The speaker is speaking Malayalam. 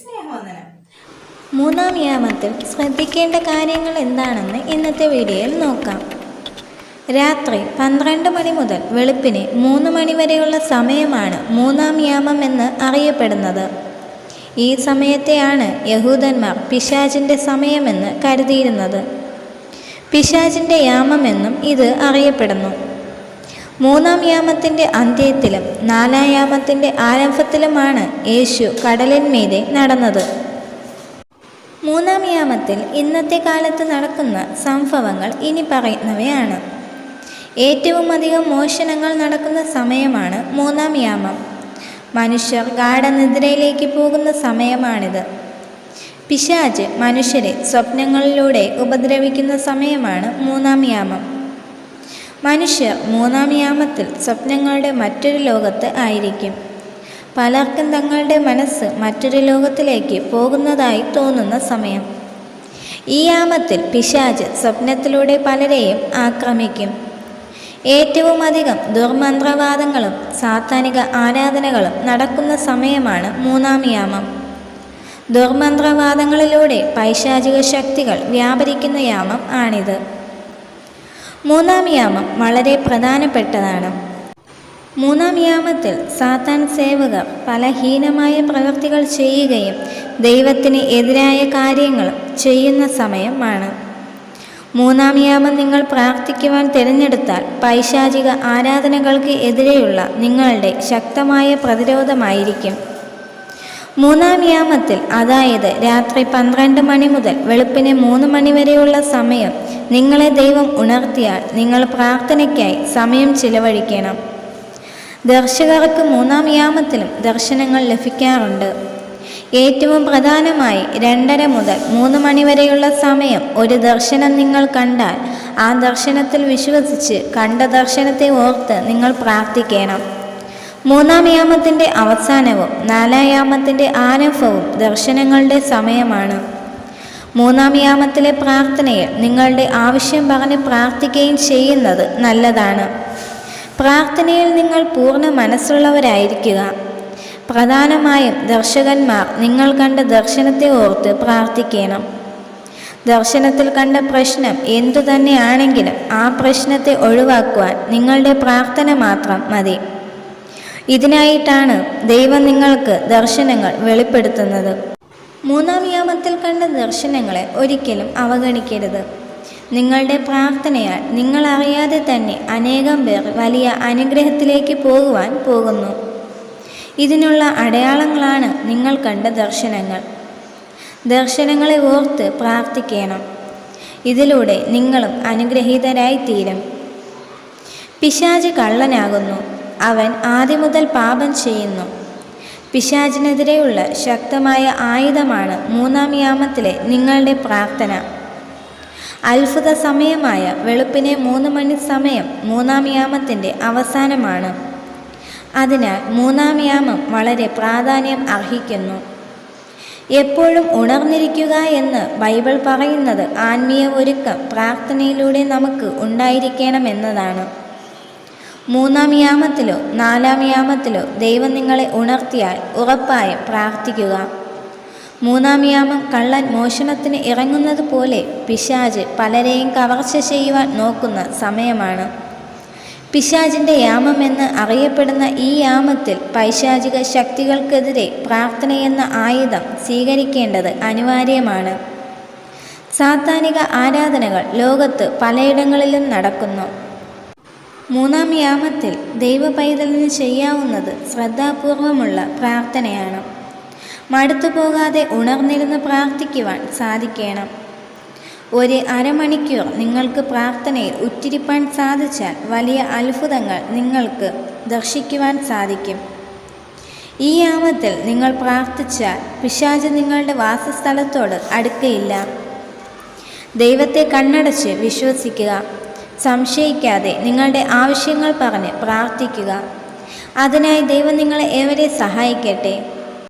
സ്നേഹവന്ദനം. മൂന്നാം യാമത്തിൽ ശ്രദ്ധിക്കേണ്ട കാര്യങ്ങൾ എന്താണെന്ന് ഇന്നത്തെ വീഡിയോയിൽ നോക്കാം. രാത്രി പന്ത്രണ്ട് മണി മുതൽ വെളുപ്പിന് മൂന്ന് മണി വരെയുള്ള സമയമാണ് മൂന്നാം യാമം എന്ന് അറിയപ്പെടുന്നത്. ഈ സമയത്തെയാണ് യഹൂദന്മാർ പിശാചിന്റെ സമയമെന്ന് കരുതിയിരുന്നത്. പിശാചിന്റെ യാമമെന്നും ഇത് അറിയപ്പെടുന്നു. മൂന്നാം യാമത്തിന്റെ അന്ത്യത്തിലും നാലാം യാമത്തിന്റെ ആരംഭത്തിലുമാണ് യേശു കടലിന്മീതെ നടന്നത്. മൂന്നാം യാമത്തിൽ ഇന്നത്തെ കാലത്ത് നടക്കുന്ന സംഭവങ്ങൾ ഇനി പറയുന്നവയാണ്. ഏറ്റവും അധികം മോഷണങ്ങൾ നടക്കുന്ന സമയമാണ് മൂന്നാം യാമം. മനുഷ്യർ ഗാഠനിദ്രയിലേക്ക് പോകുന്ന സമയമാണിത്. പിശാജ് മനുഷ്യരെ സ്വപ്നങ്ങളിലൂടെ ഉപദ്രവിക്കുന്ന സമയമാണ് മൂന്നാം യാമം. മനുഷ്യർ മൂന്നാം യാമത്തിൽ സ്വപ്നങ്ങളുടെ മറ്റൊരു ലോകത്ത് ആയിരിക്കും. പലർക്കും തങ്ങളുടെ മനസ്സ് മറ്റൊരു ലോകത്തിലേക്ക് പോകുന്നതായി തോന്നുന്ന സമയം. ഈ യാമത്തിൽ പിശാജ് സ്വപ്നത്തിലൂടെ പലരെയും ആക്രമിക്കും. ഏറ്റവും അധികം ദുർമന്ത്രവാദങ്ങളും സാത്താനിക ആരാധനകളും നടക്കുന്ന സമയമാണ് മൂന്നാം യാമം. ദുർമന്ത്രവാദങ്ങളിലൂടെ പൈശാചിക ശക്തികൾ വ്യാപരിക്കുന്ന യാമം ആണിത്. മൂന്നാം യാമം വളരെ പ്രധാനപ്പെട്ടതാണ്. മൂന്നാം യാമത്തിൽ സാത്താൻ സേവകർ പല ഹീനമായ പ്രവൃത്തികൾ ചെയ്യുകയും ദൈവത്തിന് എതിരായ കാര്യങ്ങൾ ചെയ്യുന്ന സമയമാണ്. മൂന്നാം യാമം നിങ്ങൾ പ്രാർത്ഥിക്കുവാൻ തിരഞ്ഞെടുത്താൽ പൈശാചിക ആരാധനകൾക്ക് എതിരെയുള്ള നിങ്ങളുടെ ശക്തമായ പ്രതിരോധമായിരിക്കും. മൂന്നാം യാമത്തിൽ അതായത് രാത്രി പന്ത്രണ്ട് മണി മുതൽ വെളുപ്പിന് മൂന്ന് മണി വരെയുള്ള സമയം നിങ്ങളെ ദൈവം ഉണർത്തിയാൽ നിങ്ങൾ പ്രാർത്ഥനയ്ക്കായി സമയം ചിലവഴിക്കണം. ദർശകർക്ക് മൂന്നാം യാമത്തിലും ദർശനങ്ങൾ ലഭിക്കാറുണ്ട്. ഏറ്റവും പ്രധാനമായി രണ്ടര മുതൽ മൂന്ന് മണിവരെയുള്ള സമയം ഒരു ദർശനം നിങ്ങൾ കണ്ടാൽ ആ ദർശനത്തിൽ വിശ്വസിച്ച് കണ്ട ദർശനത്തെ ഓർത്ത് നിങ്ങൾ പ്രാർത്ഥിക്കണം. മൂന്നാം യാമത്തിന്റെ അവസാനവും നാലാം യാമത്തിന്റെ ആരംഭവും ദർശനങ്ങളുടെ സമയമാണ്. മൂന്നാം യാമത്തിലെ നിങ്ങളുടെ ആവശ്യം പറഞ്ഞ് പ്രാർത്ഥിക്കുകയും ചെയ്യുന്നത് നല്ലതാണ്. പ്രാർത്ഥനയിൽ നിങ്ങൾ പൂർണ മനസ്സുള്ളവരായിരിക്കുക. പ്രധാനമായും ദർശകന്മാർ നിങ്ങൾ കണ്ട ദർശനത്തെ ഓർത്ത് പ്രാർത്ഥിക്കണം. ദർശനത്തിൽ കണ്ട പ്രശ്നം എന്തു തന്നെയാണെങ്കിലും ആ പ്രശ്നത്തെ ഒഴിവാക്കുവാൻ നിങ്ങളുടെ പ്രാർത്ഥന മാത്രം മതി. ഇതിനായിട്ടാണ് ദൈവം നിങ്ങൾക്ക് ദർശനങ്ങൾ വെളിപ്പെടുത്തുന്നത്. മൂന്നാം യാമത്തിൽ കണ്ട ദർശനങ്ങളെ ഒരിക്കലും അവഗണിക്കരുത്. നിങ്ങളുടെ പ്രാർത്ഥനയാൽ നിങ്ങൾ അറിയാതെ തന്നെ അനേകം പേർ വലിയ അനുഗ്രഹത്തിലേക്ക് പോകുവാൻ പോകുന്നു. ഇതിനുള്ള അടയാളങ്ങളാണ് നിങ്ങൾ കണ്ട ദർശനങ്ങൾ. ദർശനങ്ങളെ ഓർത്ത് പ്രാർത്ഥിക്കണം. ഇതിലൂടെ നിങ്ങളും അനുഗ്രഹീതരായി തീരും പിശാജ് കള്ളനാകുന്നു. അവൻ ആദ്യം മുതൽ പാപം ചെയ്യുന്നു. പിശാചിനെതിരെയുള്ള ശക്തമായ ആയുധമാണ് മൂന്നാം യാമത്തിലെ നിങ്ങളുടെ പ്രാർത്ഥന. അത്ഭുത സമയമായ വെളുപ്പിനെ മൂന്ന് മണി സമയം മൂന്നാം യാമത്തിന്റെ അവസാനമാണ്. അതിനാൽ മൂന്നാം യാമം വളരെ പ്രാധാന്യം അർഹിക്കുന്നു. എപ്പോഴും ഉണർന്നിരിക്കുക എന്ന് ബൈബിൾ പറയുന്നത് ആത്മീയ ഒരുക്കം പ്രാർത്ഥനയിലൂടെ നമുക്ക് ഉണ്ടായിരിക്കണമെന്നതാണ്. മൂന്നാം യാമത്തിലോ നാലാം യാമത്തിലോ ദൈവം നിങ്ങളെ ഉണർത്തിയാൽ ഉറപ്പായും പ്രാർത്ഥിക്കുക. മൂന്നാം യാമം കള്ളൻ മോഷണത്തിന് ഇറങ്ങുന്നത് പോലെ പിശാജ് പലരെയും കവർച്ച ചെയ്യുവാൻ നോക്കുന്ന സമയമാണ്. പിശാജിന്റെ യാമമെന്ന് അറിയപ്പെടുന്ന ഈ യാമത്തിൽ പൈശാചിക ശക്തികൾക്കെതിരെ പ്രാർത്ഥനയെന്ന ആയുധം സ്വീകരിക്കേണ്ടത് അനിവാര്യമാണ്. സാത്താനിക ആരാധനകൾ ലോകത്ത് പലയിടങ്ങളിലും നടക്കുന്നു. മൂന്നാം യാമത്തിൽ ദൈവ പൈതലിന് ചെയ്യാവുന്നത് ശ്രദ്ധാപൂർവമുള്ള പ്രാർത്ഥനയാണ്. മടുത്തു പോകാതെ ഉണർന്നിരുന്ന് പ്രാർത്ഥിക്കുവാൻ സാധിക്കണം. ഒരു അരമണിക്കൂർ നിങ്ങൾക്ക് പ്രാർത്ഥനയിൽ ഉറ്റിരിപ്പാൻ സാധിച്ചാൽ വലിയ അത്ഭുതങ്ങൾ നിങ്ങൾക്ക് ദർശിക്കുവാൻ സാധിക്കും. ഈ യാമത്തിൽ നിങ്ങൾ പ്രാർത്ഥിച്ചാൽ പിശാച് നിങ്ങളുടെ വാസസ്ഥലത്തോട് അടുക്കയില്ല. ദൈവത്തെ കണ്ണടച്ച് വിശ്വസിക്കുക. സംശയിക്കാതെ നിങ്ങളുടെ ആവശ്യങ്ങൾ പറഞ്ഞ് പ്രാർത്ഥിക്കുക. അതിനായി ദൈവം നിങ്ങളെ ഏവരെ സഹായിക്കട്ടെ.